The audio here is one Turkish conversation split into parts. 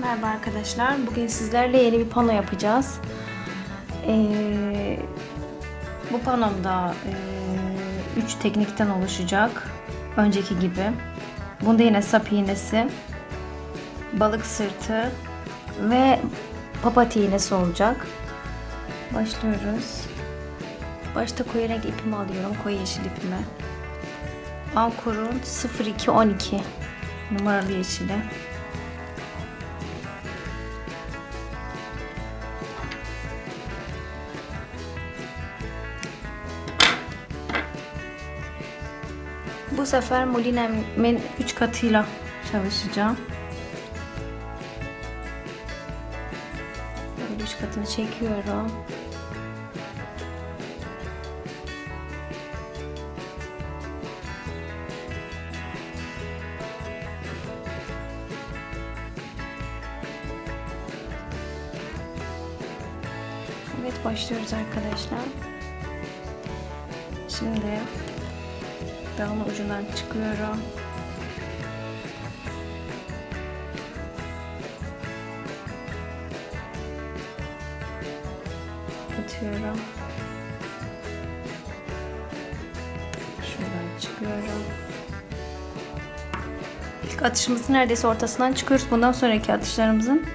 Merhaba arkadaşlar. Bugün sizlerle yeni bir pano yapacağız. Ee, bu panomda 3 teknikten oluşacak. Önceki gibi. Bunda yine sap iğnesi, balık sırtı ve papatya iğnesi olacak. Başlıyoruz. Başta koyu renk ipimi alıyorum. Koyu yeşil ipimi. Ankor'un 0212 numaralı yeşili. Bu sefer Moline'min 3 katıyla çalışacağım. Böyle 3 katını çekiyorum. Evet başlıyoruz arkadaşlar. Dalın ucundan çıkıyorum. Atıyorum. Şuradan çıkıyorum. İlk atışımızın neredeyse ortasından çıkıyoruz. Bundan sonraki atışlarımızın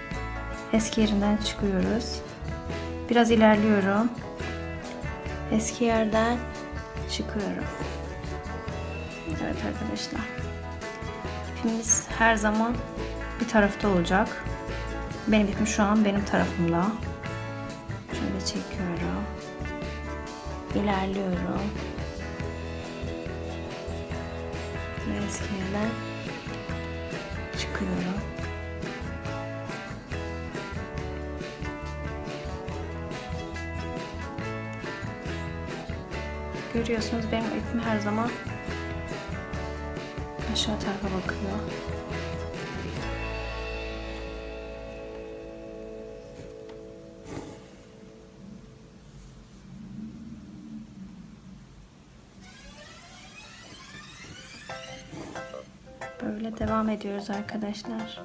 eski yerinden çıkıyoruz. Biraz ilerliyorum. Eski yerden çıkıyorum. Evet arkadaşlar. İpimiz her zaman bir tarafta olacak. Benim ipim şu an benim tarafımda. Şöyle çekiyorum. İlerliyorum. Ve eski yerden çıkıyorum. Görüyorsunuz benim ipim her zaman aşağı tarafa bakıyor. Böyle devam ediyoruz arkadaşlar.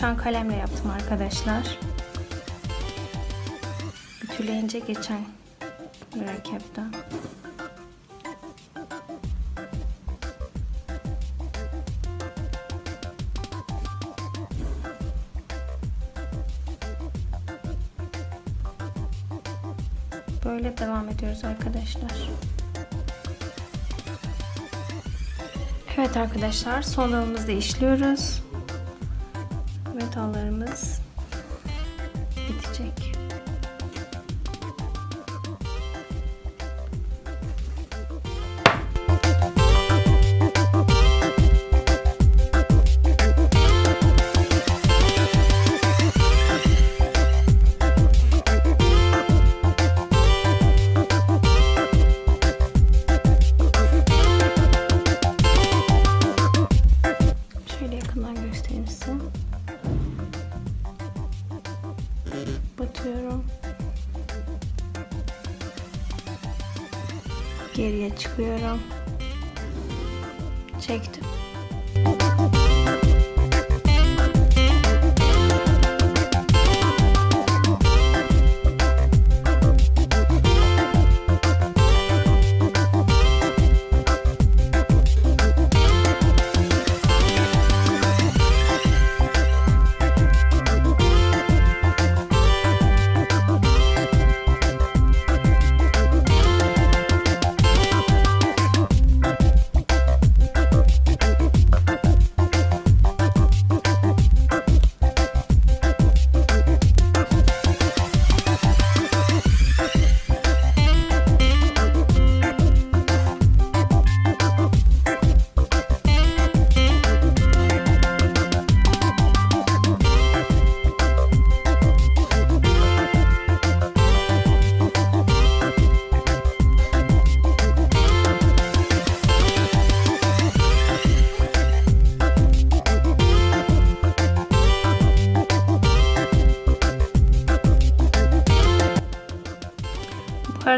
Uçan kalemle yaptım arkadaşlar. Ütüleyince geçen mürekkepten. Böyle devam ediyoruz arkadaşlar. Evet arkadaşlar son dalımızda işliyoruz. Ve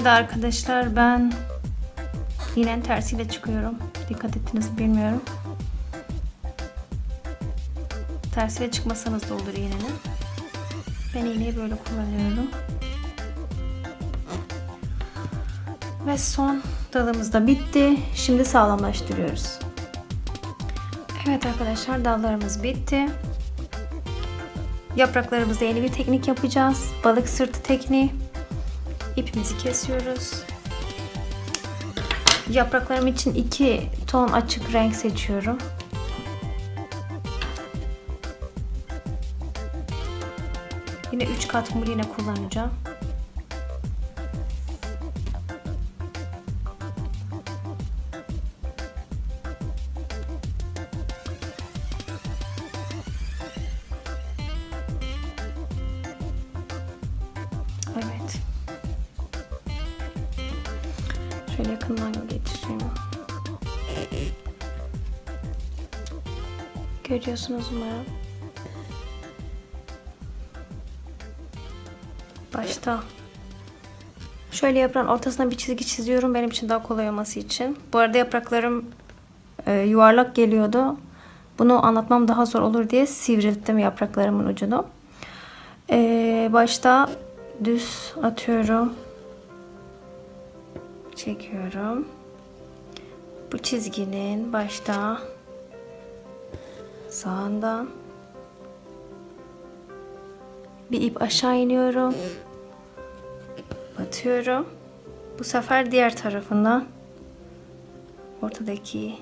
arada arkadaşlar ben iğnenin tersiyle çıkıyorum. Dikkat ettiniz mi bilmiyorum. Tersiyle çıkmasanız da olur iğnenin. Ben iğneyi böyle kullanıyorum. Ve son dalımız da bitti. Şimdi sağlamlaştırıyoruz. Evet arkadaşlar dallarımız bitti. Yapraklarımızda yeni bir teknik yapacağız. Balık sırtı tekniği. İpimizi kesiyoruz. Yapraklarım için iki ton açık renk seçiyorum. Yine 3 kat mul yine kullanacağım. Görüyorsunuz umarım. Başta şöyle yaprağın ortasına bir çizgi çiziyorum benim için daha kolay olması için. Bu arada yapraklarım e, yuvarlak geliyordu. Bunu anlatmam daha zor olur diye sivrilttim yapraklarımın ucunu. E, başta düz atıyorum. Çekiyorum. Bu çizginin başta sağından bir ip aşağı iniyorum. Batıyorum. Bu sefer diğer tarafından ortadaki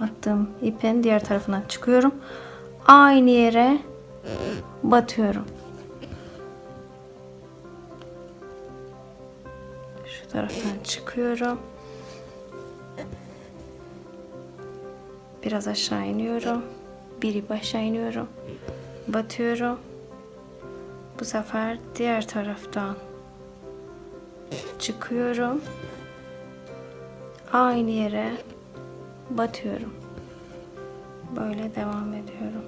attığım ipin diğer tarafından çıkıyorum. Aynı yere batıyorum. Şu taraftan çıkıyorum. Biraz aşağı iniyorum. Bir ip aşağı iniyorum. Batıyorum. Bu sefer diğer taraftan çıkıyorum. Aynı yere batıyorum. Böyle devam ediyorum.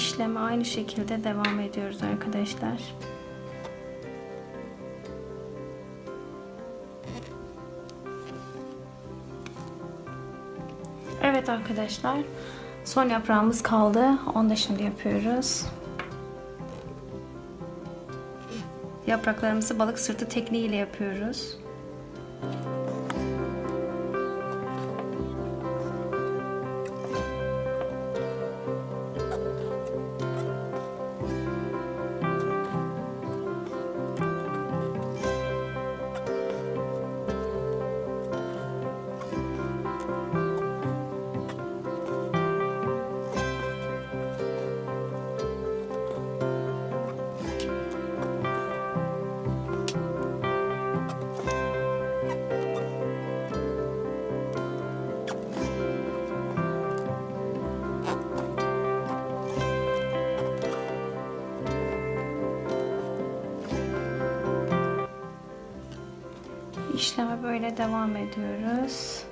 İşleme aynı şekilde devam ediyoruz arkadaşlar. Evet arkadaşlar. Son yaprağımız kaldı. Onu da şimdi yapıyoruz. Yapraklarımızı balık sırtı tekniğiyle yapıyoruz. İşleme böyle devam ediyoruz.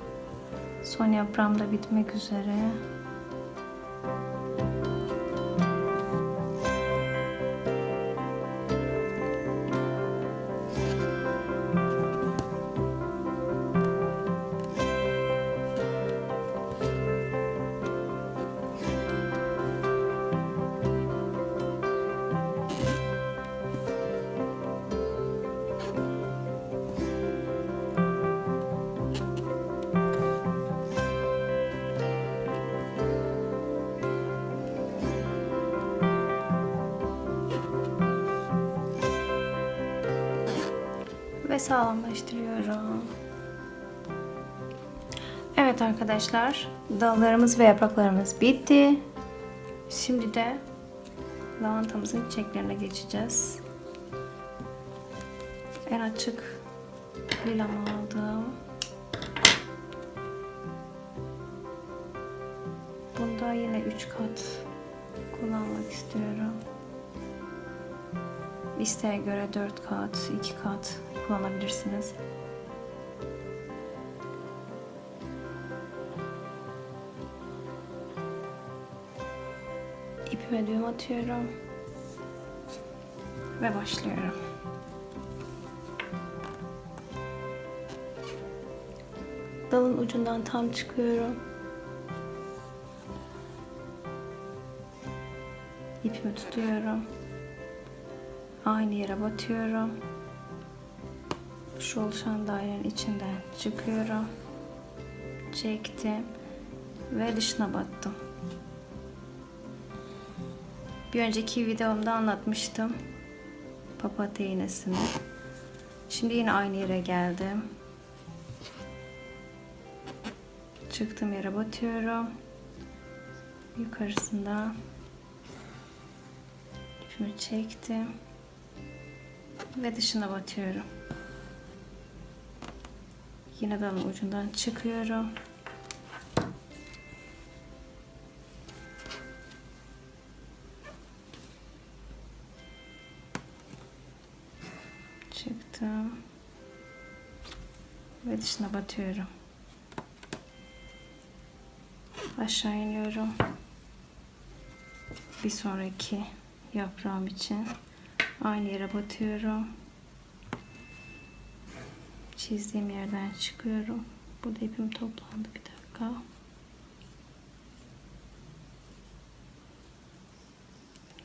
Son yaprağım da bitmek üzere. Ve sağlamlaştırıyorum. Evet arkadaşlar, dallarımız ve yapraklarımız bitti. Şimdi de lavantamızın çiçeklerine geçeceğiz. En açık Lilamı aldım. Bunda yine 3 kat kullanmak istiyorum. İsteğe göre 4 kat, 2 kat kullanabilirsiniz. İpime düğüm atıyorum. Ve başlıyorum. Dalın ucundan tam çıkıyorum. İpimi tutuyorum. Aynı yere batıyorum. Şu oluşan dairenin içinden çıkıyorum. Çektim ve dışına battım. Bir önceki videomda anlatmıştım papatya iğnesini. Şimdi yine aynı yere geldim. Çıktığım yere batıyorum. Yukarısında ipimi çektim ve dışına batıyorum. Yine dalın ucundan çıkıyorum. Çıktım. Ve dışına batıyorum. Aşağı iniyorum. Bir sonraki yaprağım için aynı yere batıyorum. Çizdiğim yerden çıkıyorum. Burada ipim toplandı. Bir dakika.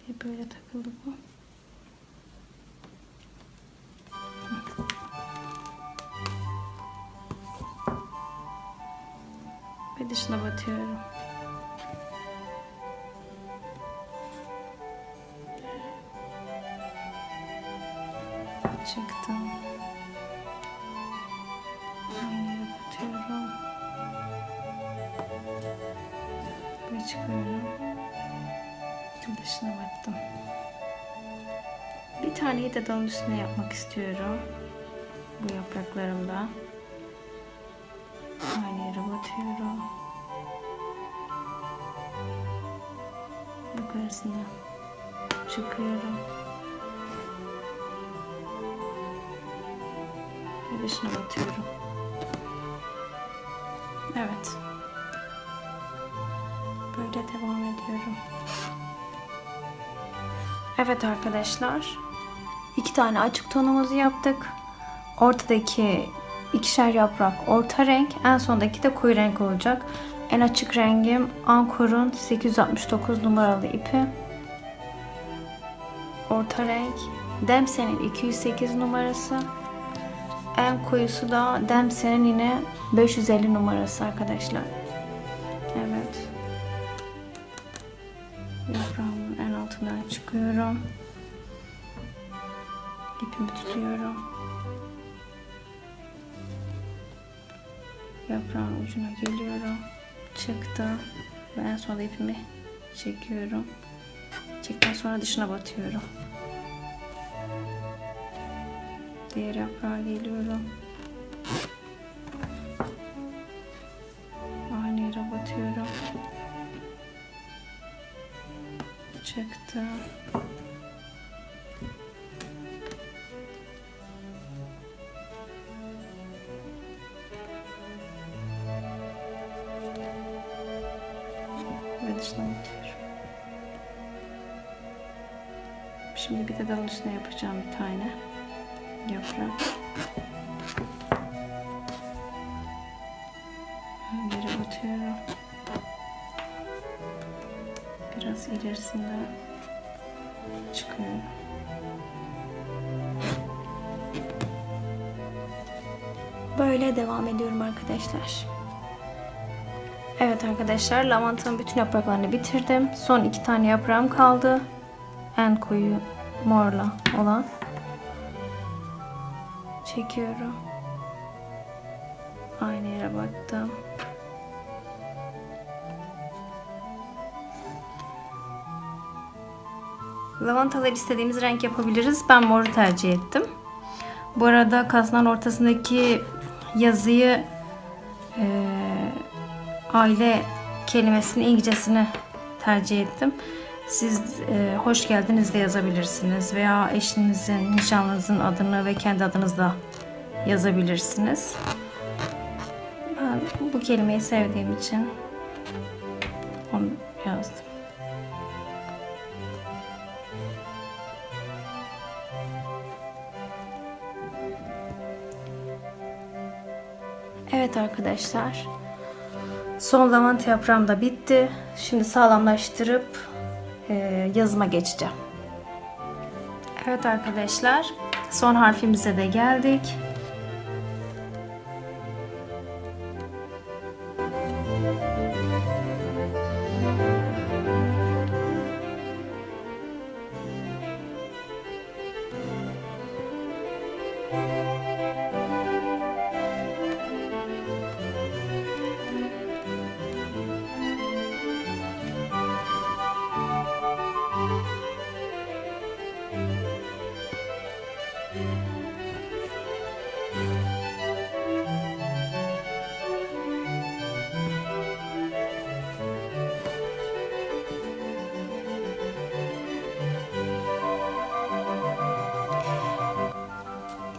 Ve böyle takıldı bu. Ve dışına batıyorum. Çıktım. Dışına battım. Bir taneyi de dalın üstüne yapmak istiyorum. Bu yapraklarımda. Aynı yere batıyorum. Yukarısına çıkıyorum. Ve dışına batıyorum. Evet. Böyle devam ediyorum. Evet arkadaşlar. iki tane açık tonumuzu yaptık. Ortadaki ikişer yaprak orta renk. En sondaki de koyu renk olacak. En açık rengim Ankor'un 869 numaralı ipi. Orta renk. Dempsey'nin 208 numarası. En koyusu da Dempsey'nin yine 550 numarası arkadaşlar. Evet. Yaprağımın çıkıyorum. İpimi tutuyorum. Yaprağın ucuna geliyorum. Çıktım. Ve en sonunda ipimi çekiyorum. Çektikten sonra dışına batıyorum. Diğer yaprağa geliyorum. Çıktım. Ve. Şimdi bir de üstüne yapacağım bir tane yaprak. İlerisinde çıkıyorum. Böyle devam ediyorum arkadaşlar. Evet arkadaşlar lavantanın bütün yapraklarını bitirdim. Son iki tane yaprağım kaldı. En koyu morla olan. Çekiyorum. Aynı yere baktım. Lavantaları istediğimiz renk yapabiliriz. Ben moru tercih ettim. Bu arada kasnağın ortasındaki yazıyı eee, aile kelimesinin İngilizcesini tercih ettim. Siz eee, hoş geldiniz de yazabilirsiniz veya eşinizin, nişanlınızın adını ve kendi adınızı da yazabilirsiniz. Ben bu kelimeyi sevdiğim için onu yazdım. Evet arkadaşlar. Son lavanta yaprağım da bitti. Şimdi sağlamlaştırıp e, yazıma geçeceğim. Evet arkadaşlar. Son harfimize de geldik.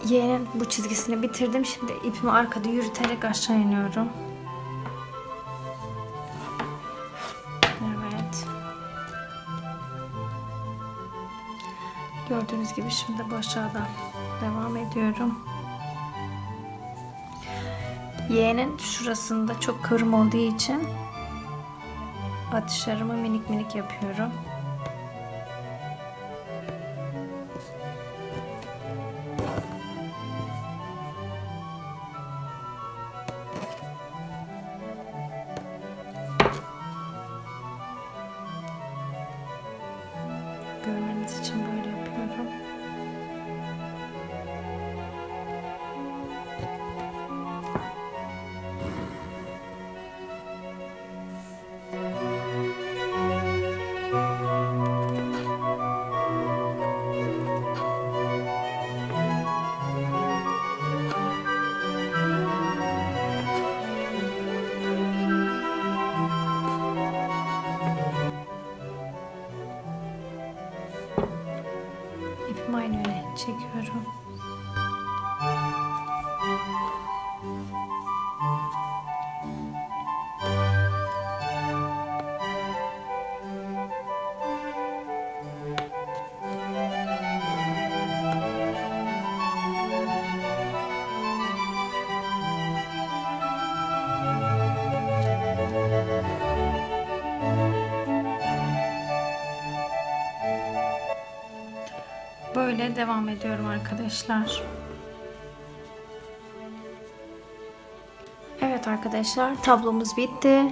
Y'nin bu çizgisini bitirdim. Şimdi ipimi arkada yürüterek aşağı iniyorum. Evet. Gördüğünüz gibi şimdi bu aşağıdan devam ediyorum. Y'nin şurasında çok kıvrım olduğu için atışlarımı minik minik yapıyorum. Böyle devam ediyorum arkadaşlar. Evet arkadaşlar tablomuz bitti.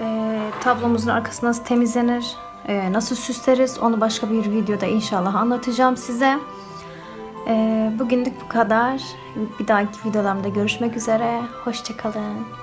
Ee, tablomuzun arkası nasıl temizlenir, e, nasıl süsleriz onu başka bir videoda inşallah anlatacağım size. Ee, bugünlük bu kadar. Bir dahaki videolarımda görüşmek üzere. Hoşçakalın.